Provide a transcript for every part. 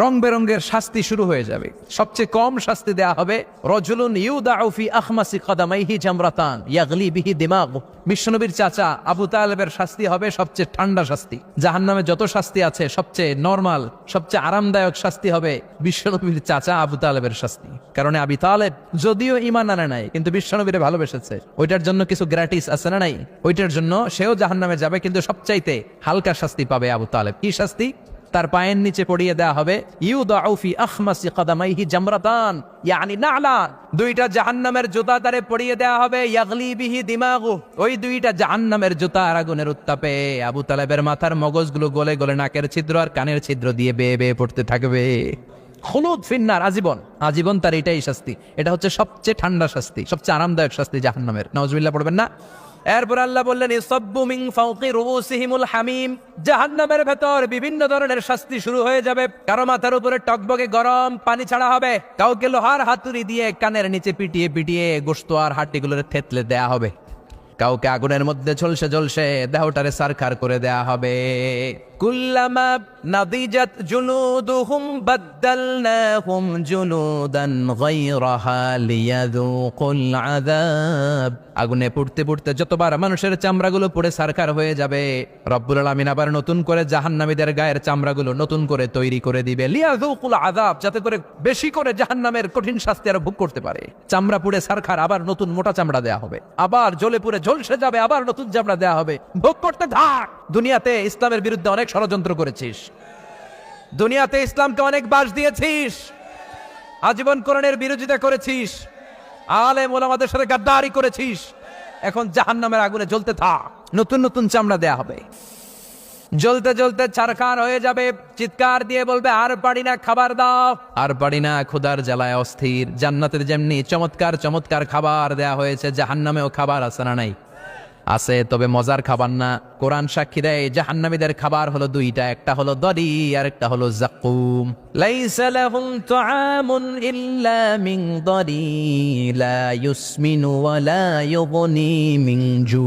রং বেরঙ্গের শাস্তি শুরু হয়ে যাবে। সবচেয়ে কম শাস্তি দেয়া হবে, রজুলুন ইউদাউফি আখমাসি কদামাইহি জামরাতান, ইয়াগলি বিহি দিমাগ। বিশ্বনবীর চাচা আবু তালেবের শাস্তি হবে সবচেয়ে ঠান্ডা শাস্তি। জাহান্নামে যত শাস্তি আছে, সবচেয়ে নর্মাল, সবচেয়ে আরামদায়ক শাস্তি হবে বিশ্বনবীর চাচা আবু তালেবের শাস্তি। কারণ আবি তালেব যদিও ইমান আনে নাই, কিন্তু বিশ্বনবীরে ভালোবেসেছে। ওইটার জন্য কিছু গ্র্যাটিস আছে না নাই? ওইটার জন্য সেও জাহান্নামে যাবে, কিন্তু সবচাইতে হালকা শাস্তি পাবে আবু তালেব। কি শাস্তি? তার পায়ের নিচে পড়িয়ে দেয়া হবে। ইউ ইউদাউফি আখমাসি কদামাইহি জামরাতান। ইয়ানি নালান দুইটা জাহান্নামের জুতা তারে পড়িয়ে দেয়া হবে। ইয়াগলি বিহি দিমাগু। ওই দুইটা জাহান্নামের জুতা আর আগুনের উত্তাপে আবু তালেবের মাথার মগজগুলো গলে গলে নাকের ছিদ্র আর কানের ছিদ্র দিয়ে বেয়ে বেয়ে পড়তে থাকবে। হলুদ ফিন্নার আজীবন। আজীবন তার এটাই শাস্তি। এটা হচ্ছে সবচেয়ে ঠান্ডা শাস্তি, সবচেয়ে আরামদায়ক শাস্তি জাহান্নামের। নওয়াজবিল্লাহ পড়বেন না? এরপর আল্লাহ বললেন, ইসব্বু মিন রুবুসিহিমুল হামিম। জাহান্নামের ভেতর বিভিন্ন ধরনের শাস্তি শুরু হয়ে যাবে। কারও মাথার উপরে টকবকে গরম পানি ছাড়া হবে। কাউকে লোহার হাতুড়ি দিয়ে কানের নিচে পিটিয়ে পিটিয়ে গোস্ত আর হাড্ডিগুলোর থেতলে দেয়া হবে। কাউকে আগুনের মধ্যে ঝলসে ঝলসে দেহটারে সারখার করে দেয়া হবে। কুল্লামা নাদিজাত জুনুদুহুম বাদদালনাহুম জুনুদান গায়রাহা লিয়াযুকুল আযাব। আগুনে পুড়তে পুড়তে যতবার মানুষের চামড়াগুলো পুড়ে সারখার হয়ে যাবে, রব্বুল আলামিন আবার নতুন করে জাহান্নামীদের গায়ের চামড়াগুলো নতুন করে তৈরি করে দিবে। লিয়াযুকুল আযাব, যাতে করে বেশি করে জাহান্নামের কঠিন শাস্তি আরও ভোগ করতে পারে। চামড়া পুড়ে সারখার আবার নতুন মোটা চামড়া দেয়া হবে। আবার জ্বলে পুড়ে ঝলসে যাবে, আবার নতুন চামড়া দেয়া হবে। ভোগ করতে থাক! দুনিয়াতে ইসলামের বিরুদ্ধে অনেক ষড়যন্ত্র করেছিস। দুনিয়াতে ইসলামকে অনেক বাস দিয়েছিস। আজীবন কোরআনের বিরোধিতা করেছিস। আলে ওলামাদের সাথে গাদ্দারি করেছিস। এখন জাহান্নামের আগুনে জ্বলতে থাক। নতুন নতুন চামড়া দেয়া হবে। জ্বলতে জ্বলতে ছারখার হয়ে যাবে। চিৎকার দিয়ে বলবে, আর পারি না, খাবার দাও। আর পারি না ক্ষুদার জ্বালায় অস্থির। জান্নাতের যেমনি চমৎকার চমৎকার খাবার দেয়া হয়েছে, জাহান্নামেও খাবার আছে না নাই? আছে, তবে মজার খাবার না। কোরআন সাক্ষী দেয়, জাহান্নামীদের খাবার হলো দুইটা, একটা হলো দরি আর একটা হলো জাকুম। লাইসা লাহুম তুআমুন ইল্লা মিন দরি লা ইউসমিনু ওয়া লা ইউগনি মিন জু।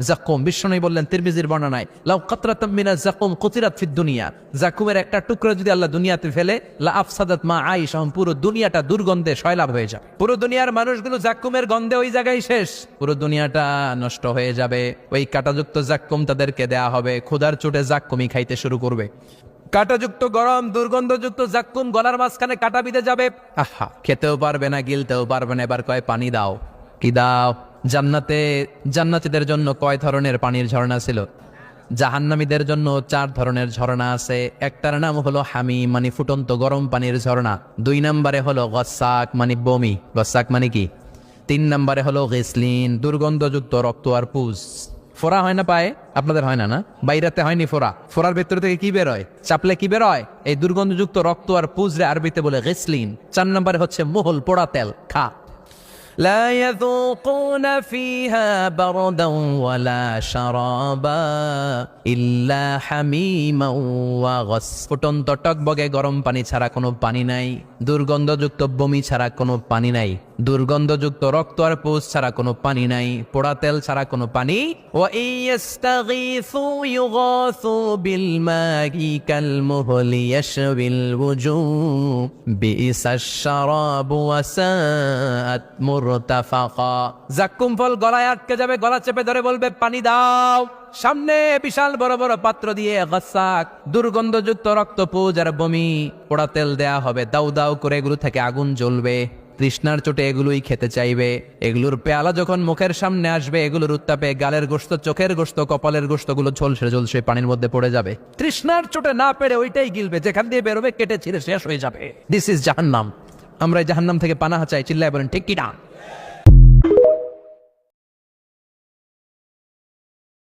জাকুম বিষ্ণু বললেন, তিরমিজির বর্ণনায়, লাউ কাতরাতাম মিনা জাকুম কুতিরাত ফিদ দুনিয়া। জাকুমের একটা টুকরো যদি আল্লাহ দুনিয়াতে ফেলে, লা আফসাদাত মা আইশা পুরো দুনিয়াটা দুর্গন্ধে শয়লাভ হয়ে যাবে। পুরো দুনিয়ার মানুষগুলো জাকুমের গন্ধে ওই জায়গায় শেষ। পুরো দুনিয়াটা নষ্ট হয়ে যাবে। ওই কাটাযুক্ত জাক্কুম তাদেরকে দেয়া হবে। ক্ষুধার চোটে জাক্কুমি খাইতে শুরু করবে। কাটাযুক্ত গরম, দুর্গন্ধযুক্ত জাক্কুম গলার মাঝখানে কাটা বিঁধে যাবে। আহা, খেতেও পারবে না, গিলতেও পারবে না। এবার কয়, পানি দাও। কি দাও? জান্নাতে, জান্নাতীদের জন্য কয় ধরনের পানির ঝর্ণা ছিল? জাহান্নামীদের জন্য চার ধরনের ঝর্ণা আছে। একটার নাম হলো হামি মানে ফুটন্ত গরম পানির ঝর্ণা। দুই নম্বরে হলো গসাক মানে বমি। গসাক মানে কি? তিন নম্বরে হলো গেসলিন, দুর্গন্ধযুক্ত রক্ত আর পুজ। ফোরা হয় না পায়ে? আপনাদের হয় না না? বাইরাতে হয়নি ফোরা ফোরার ভেতর থেকে কি বেরোয়? চাপলে কি বেরোয়? এই দুর্গন্ধযুক্ত রক্ত আর পুজরে আরবিতে বলে গেসলিন। চার নম্বরে হচ্ছে মোহল পোড়া তেল, খা। لا يذوقون فيها بردا ولا شرابا إلا حميما وغس ফুটন্ত টকবগে গরম পানি ছাড়া কোনো পানি নাই দুর্গন্ধযুক্ত বমি ছাড়া কোনো পানি নাই। দুর্গন্ধযুক্ত রক্ত আর পোষ ছাড়া কোনো পানি নাই। পোড়া তেল ছাড়া কোনো পানি। ও ফল গলায় আটকে যাবে, গলা চেপে ধরে বলবে, পানি দাও। সামনে বিশাল বড় বড় পাত্র দিয়ে গাসাক দুর্গন্ধযুক্ত রক্ত আর বমি পোড়া তেল দেয়া হবে। দাউ দাউ করে এগুলো থেকে আগুন জ্বলবে। তৃষ্ণার চোটে এগুলোই খেতে চাইবে। এগুলোর পেয়ালা যখন মুখের সামনে আসবে, এগুলোর উত্তাপে গালের গোস্ত চোখের গোস্ত কপালের গোস্তগুলো ঝলসে ঝলসে পানির মধ্যে পড়ে যাবে। তৃষ্ণার চোটে না পেরে ওইটাই গিলবে। যেখান দিয়ে বেরোবে, কেটে ছিঁড়ে শেষ হয়ে যাবে। দিস ইজ জাহান্নাম। আমরা জাহান্নাম থেকে পানাহা চাই। চিল্লায় বলেন, ঠিক কিনা